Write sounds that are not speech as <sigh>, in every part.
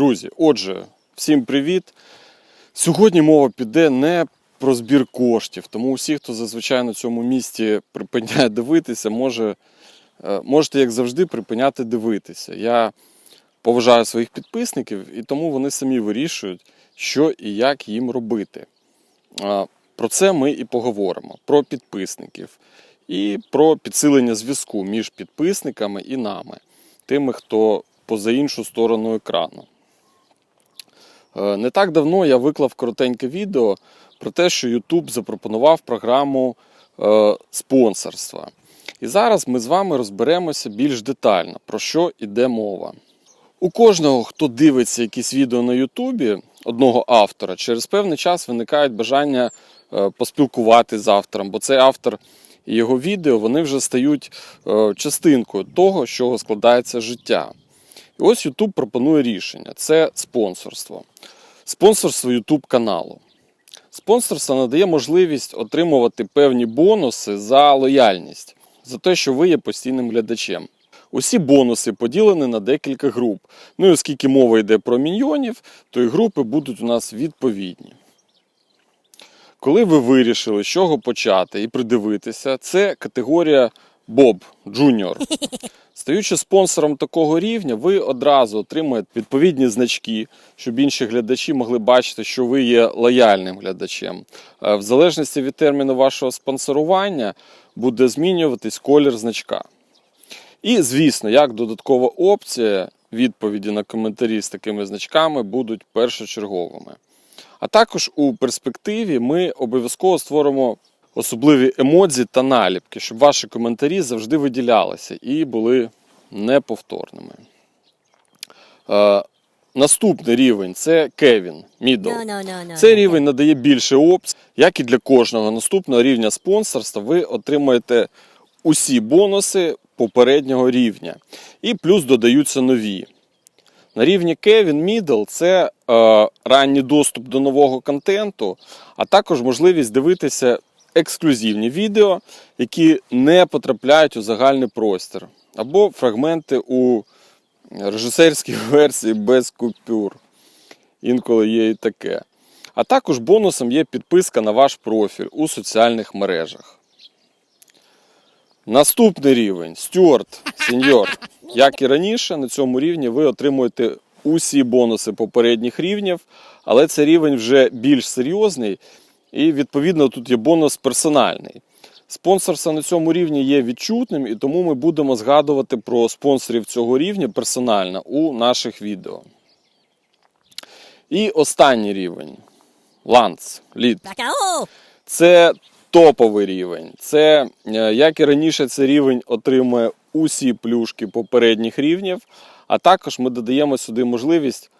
Друзі, отже, всім привіт. Сьогодні мова піде не про збір коштів, тому усі, хто зазвичай на цьому місці припиняє дивитися, може, е, можете, як завжди, припиняти дивитися. Я поважаю своїх підписників, і тому вони самі вирішують, що і як їм робити. Про це ми і поговоримо: про підписників і про підсилення зв'язку між підписниками і нами, тими, хто поза іншу сторону екрану. Е, Не так давно я виклав коротеньке відео про те, що YouTube запропонував програму е, спонсорства. І зараз ми з вами розберемося більш детально, про що йде мова. У кожного, хто дивиться якісь відео на Ютубі одного автора, через певний час виникають бажання е, поспілкувати з автором, бо цей автор і його відео вони вже стають частинкою того, з чого складається життя. І ось YouTube пропонує рішення: це спонсорство. Спонсорство YouTube каналу. Спонсорство надає можливість отримувати певні бонуси за лояльність, за те, що ви є постійним глядачем. Усі бонуси поділені на декілька груп. Ну і оскільки мова йде про міньйонів, то і групи будуть у нас відповідні. Коли ви вирішили, з чого почати і придивитися, це категорія Боб Джуніор. <laughs> Стаючи спонсором такого рівня, ви одразу отримаєте відповідні значки, щоб інші глядачі могли бачити, що ви є лояльним глядачем. Е, В залежності від терміну вашого спонсорування буде змінюватись колір значка. І, звісно, як додаткова опція, відповіді на коментарі з такими значками будуть першочерговими. А також у перспективі ми обов'язково створимо особливі емодзі та наліпки, щоб ваші коментарі завжди виділялися і були неповторними. Е, наступний рівень це Кевін Мідл. No, no, no, no. Цей рівень надає більше опцій, як і для кожного наступного рівня спонсорства, ви отримаєте усі бонуси попереднього рівня. І плюс додаються нові. На рівні Kevin Middle це е, ранній доступ до нового контенту, а також можливість дивитися ексклюзивні відео, які не потрапляють у загальний простір, або фрагменти у режисерській <laughs> версії без купюр. Інколи є і таке. А також бонусом є підписка на ваш профіль у соціальних мережах. Наступний рівень Стюарт Сеньор. <laughs> Як і раніше, на цьому рівні ви отримуєте усі бонуси попередніх рівнів, але це рівень вже більш серйозний, і відповідно тут є бонус персональний. Спонсорство на цьому рівні є відчутним, і тому ми будемо згадувати про спонсорів цього рівня персонально у наших відео. І останній рівень Ланц, лід. Це топовий рівень. Це, е, як і раніше, цей рівень отримує усі плюшки попередніх рівнів, а також ми додаємо сюди можливість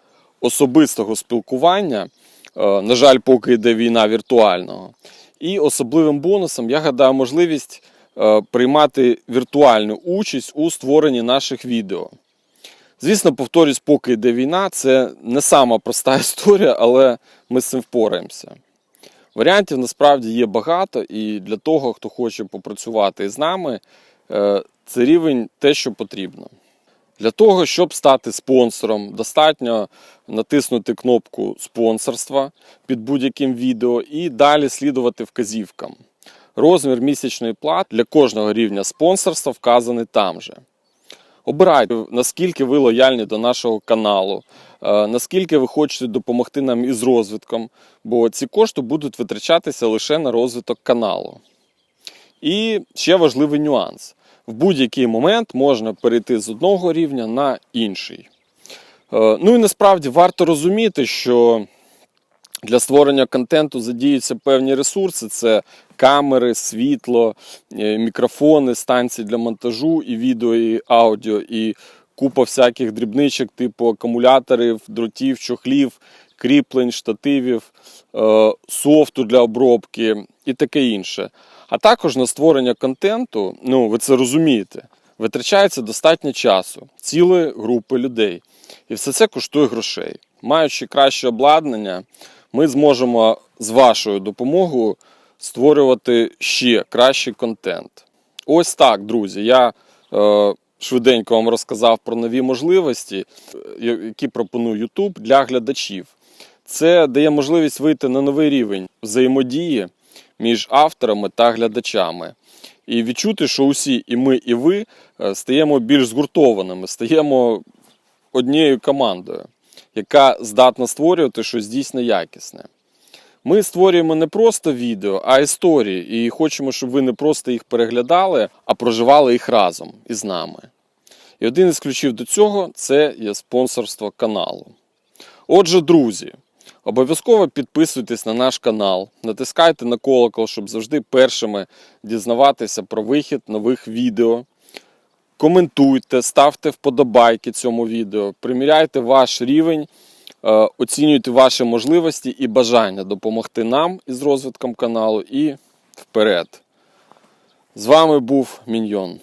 особистого спілкування. Е, На жаль, поки йде війна віртуального. І особливим бонусом я гадаю можливість е, приймати віртуальну участь у створенні наших відео. Звісно, повторюсь, поки йде війна, це не сама проста <laughs> історія, але ми з цим впораємося. Варіантів насправді є багато, і для того, хто хоче попрацювати з нами, е, це рівень те, що потрібно. Для того, щоб стати спонсором, достатньо натиснути кнопку спонсорства під будь-яким відео і далі слідувати вказівкам. Розмір місячної плати для кожного рівня спонсорства вказаний там же. Обирайте, наскільки ви лояльні до нашого каналу, е, наскільки ви хочете допомогти нам із розвитком, бо ці кошти будуть витрачатися лише на розвиток каналу. І ще важливий нюанс: в будь-який момент можна перейти з одного рівня на інший. Е, Ну і насправді варто розуміти, що для створення контенту задіються певні ресурси: це камери, світло, е, мікрофони, станції для монтажу, і відео, і аудіо, і купа всяких дрібничок, типу акумуляторів, дротів, чохлів, кріплень, штативів, е, софту для обробки і таке інше. А також на створення контенту, ну ви це розумієте, витрачається достатньо часу, цілої групи людей. І все це коштує грошей. Маючи краще обладнання, ми зможемо з вашою допомогою створювати ще кращий контент. Ось так, друзі. Я е, швиденько вам розказав про нові можливості, е, які пропонує YouTube для глядачів. Це дає можливість вийти на новий рівень взаємодії між авторами та глядачами. І відчути, що усі, і ми, і ви е, стаємо більш згуртованими, стаємо однією командою, яка здатна створювати щось дійсно якісне. Ми створюємо не просто відео, а історії, і хочемо, щоб ви не просто їх переглядали, а проживали їх разом із нами. І один із ключів до цього це є спонсорство каналу. Отже, друзі, обов'язково підписуйтесь на наш канал, натискайте на колокол, щоб завжди першими дізнаватися про вихід нових відео. Коментуйте, ставте вподобайки цьому відео, приміряйте ваш рівень, е, оцінюйте ваші можливості і бажання допомогти нам із розвитком каналу і вперед. З вами був Міньйон.